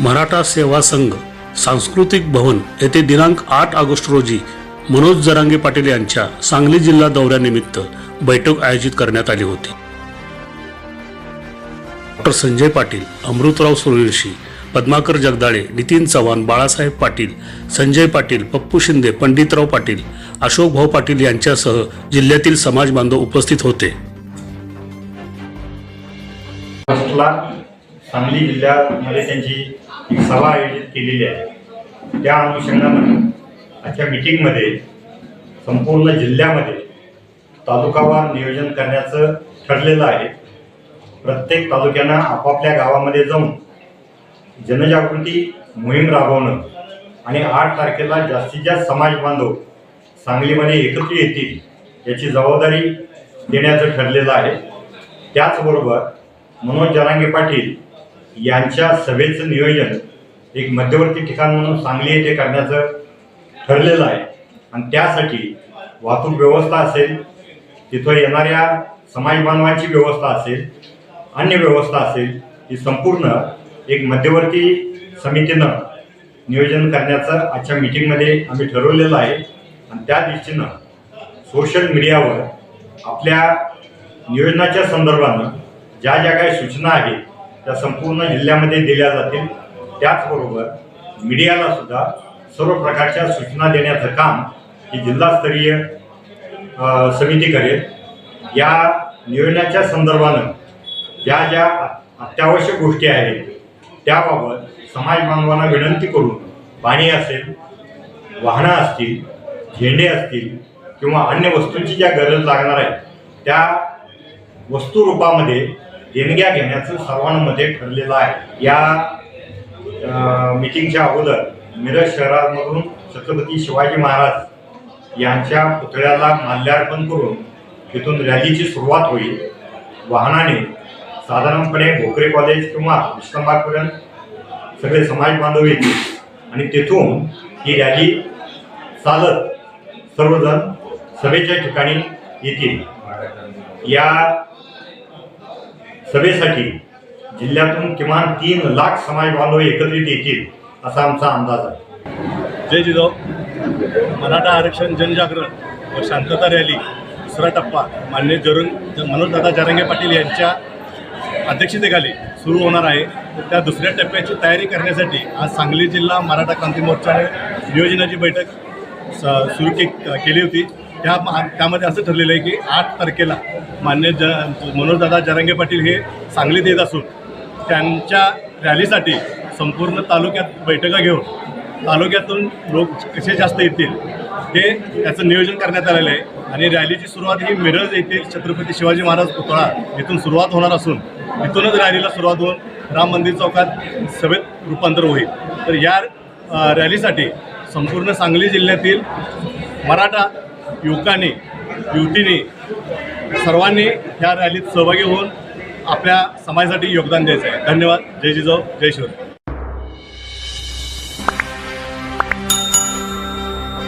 मराठा सेवा संघ सांस्कृतिक भवन येथे दिनांक आठ ऑगस्ट रोजी मनोज जरांगे पाटील यांच्या सांगली जिल्हा दौऱ्यानिमित्त बैठक आयोजित करण्यात आली होती. डॉक्टर संजय पाटील अमृतराव सूर्यवंशी पद्माकर जगदाळे नितीन चव्हाण बाळासाहेब पाटील संजय पाटील पप्पू शिंदे पंडितराव पाटील अशोक भाऊ पाटील यांच्यासह जिल्ह्यातील समाज बांधव उपस्थित होते. सांगली जिल्ह्यामध्ये त्यांची एक सभा आयोजित केलेली आहे. त्या अनुषंगानं आजच्या मिटिंगमध्ये संपूर्ण जिल्ह्यामध्ये तालुकावार नियोजन करण्याचं ठरलेलं आहे. प्रत्येक तालुक्यांना आपापल्या गावामध्ये जाऊन जनजागृती मोहीम राबवणं आणि आठ तारखेला जास्तीत जास्त समाज बांधव सांगलीमध्ये एकत्र येतील याची जबाबदारी देण्याचं ठरलेलं आहे. त्याचबरोबर मनोज जरांगे पाटील यांच्या सभेचं नियोजन एक मध्यवर्ती ठिकाण म्हणून सांगली येथे करण्याचं ठरलेलं आहे. आणि त्यासाठी वाहतूक व्यवस्था असेल तिथं येणाऱ्या समाज बांधवांची व्यवस्था असेल अन्य व्यवस्था असेल ही संपूर्ण एक मध्यवर्ती समितीनं नियोजन करण्याचं आजच्या मिटिंगमध्ये आम्ही ठरवलेलं आहे. आणि त्या दृष्टीनं सोशल मीडियावर आपल्या नियोजनाच्या संदर्भानं ज्या ज्या काही सूचना आहेत त्या संपूर्ण जिल्ह्यामध्ये दिल्या जातील. त्याचबरोबर मीडियाला सुद्धा सर्व प्रकारच्या सूचना देण्याचं काम ही जिल्हास्तरीय समिती करेल. या नियोजनाच्या संदर्भानं ज्या ज्या अत्यावश्यक गोष्टी आहेत त्याबाबत समाज बांधवांना विनंती करून पाणी असेल वाहनं असतील झेंडे असतील किंवा अन्य वस्तूंची ज्या गरज लागणार आहे त्या वस्तुरूपामध्ये देणग्या घेण्याचं सर्वांमध्ये ठरलेलं आहे. या मिटिंगच्या अगोदर मिरज शहरामधून छत्रपती शिवाजी महाराज यांच्या पुतळ्याला माल्यार्पण करून तिथून रॅलीची सुरुवात होईल. वाहनाने साधारणपणे भोकरे कॉलेज किंवा विश्रमबागपर्यंत सगळे समाज बांधव येतील. आणि तिथून ही रॅली चालत सर्वजण सभेच्या ठिकाणी येतील. या सभेसाठी जिल्ह्यातून किमान तीन लाख समाज बांधव एकत्रित येतील असा आमचा अंदाज आहे. जय जिजाऊ. मराठा आरक्षण जनजागरण व शांतता रॅली दुसरा टप्पा मान्य जरुंग मनोजदादा जारंगे पाटील यांच्या अध्यक्षतेखाली सुरू होणार आहे. त्या दुसऱ्या टप्प्याची तयारी करण्यासाठी आज सांगली जिल्हा मराठा क्रांती मोर्चाने नियोजनाची बैठक स सुरू के केली होती. त्या त्यामध्ये असं ठरलेलं आहे की आठ तारखेला मान्य ज मनोजदादा जरांगे पाटील हे सांगलीत येत असून त्यांच्या रॅलीसाठी संपूर्ण तालुक्यात बैठका घेऊन तालुक्यातून लोक कसे जास्त येतील ते त्याचं नियोजन करण्यात आलेलं आहे. आणि रॅलीची सुरुवात ही मिरज येथील छत्रपती शिवाजी महाराज पुतळा इथून सुरुवात होणार असून इथूनच रॅलीला सुरुवात होऊन राम मंदिर चौकात सभेत रूपांतर होईल. तर या रॅलीसाठी संपूर्ण सांगली जिल्ह्यातील मराठा युवकांनी युवतींनी सर्वांनी या रॅलीत सहभागी होऊन आपल्या समाजासाठी योगदान द्यायचं आहे. धन्यवाद. जय जिजाऊ. जय शिवराय.